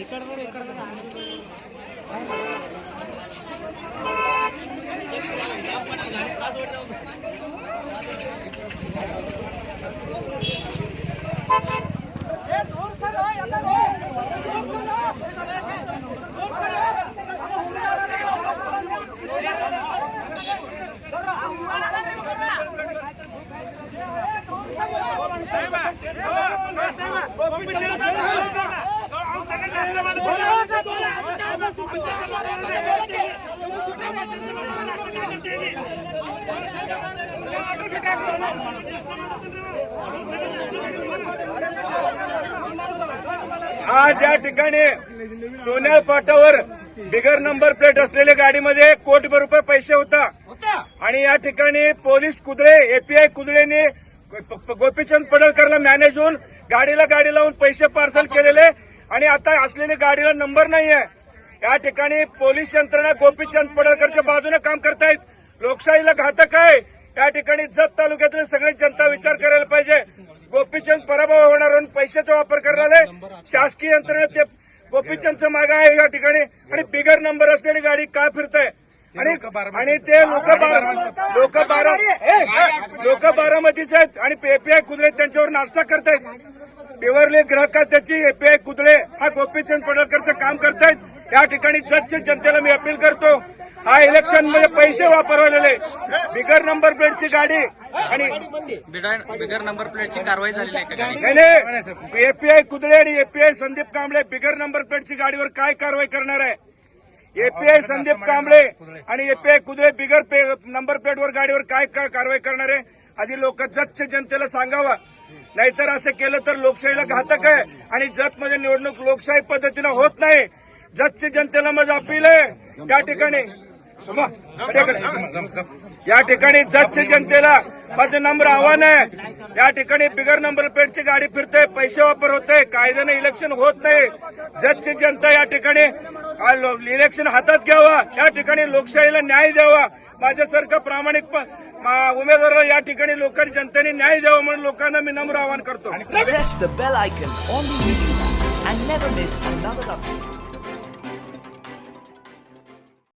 ఇక్కడ ఇక్కడ आज या ठिकाणी सोन्याळ फाटावर बिगर नंबर प्लेट असलेल्या गाडीमध्ये कोटीभर रुपये पैसे होता. आणि या ठिकाणी पोलीस कुदळे एपीआय कुदळेने गोपीचंद पडळकरला मॅनेज होऊन गाडीला गाडी लावून पैसे पार्सल केलेले आणि आता असलेल्या गाडीला नंबर नाहीये. या ठिकाणी पोलीस यंत्रणा गोपीचंद पडळकरच्या बाजूने काम करतायत. लोकशाहीला घातक आहे. त्या ठिकाणी जत तालुक्यातील सगळी जनता विचार करायला पाहिजे. गोपीचंद पराभव होणार पैशाचा वापर करणारे शासकीय यंत्रणा ते गोपीचंदचं माग आहे या ठिकाणी. आणि बिगर नंबर असलेली गाडी का फिरताय? आणि ते लोक लोक बारा लोक बारामतीचे आहेत आणि एपीआय कुदळे त्यांच्यावर नाश्ता करतायत. पिवरले ग्राहक त्याची एपीआय कुदळे हा गोपीचंद पडळकरचं काम करतायत. या ठिकाणी जजच्या जनतेला मी अपील करतो. हा इलेक्शनमध्ये पैसे वापरवलेले बिगर नंबर प्लेटची गाडी आणि बिगर नंबर प्लेटची कारवाई झालेली एपीआय कुदळे आणि एपीआय संदीप कांबळे बिगर नंबर प्लेटची गाडीवर काय कारवाई करणार आहे? एपीआय संदीप कांबळे आणि एपीआय कुदळे बिगर पे- नंबर प्लेटवर गाडीवर काय काय कारवाई करणार आहे? आधी लोक जतच्या जनतेला सांगावं. नाहीतर असं केलं तर लोकशाहीला घातक आहे. आणि जतमध्ये निवडणूक लोकशाही पद्धतीनं होत नाही. जतच्या जनतेला माझं अपील आहे. त्या ठिकाणी. या ठिकाणी जजच्या जनतेला माझं नम्र आव्हान आहे. या ठिकाणी बिगर नंबर प्लेटची गाडी फिरते पैसे वापर होते कायद्याने इलेक्शन होत नाही. जजची जनता या ठिकाणी इलेक्शन हातात घ्यावा. या ठिकाणी लोकशाहीला न्याय द्यावा. माझ्यासारखं प्रामाणिक उमेदवाराला या ठिकाणी लोकांनी जनतेने न्याय द्यावा म्हणून लोकांना मी नम्र आवाहन करतो.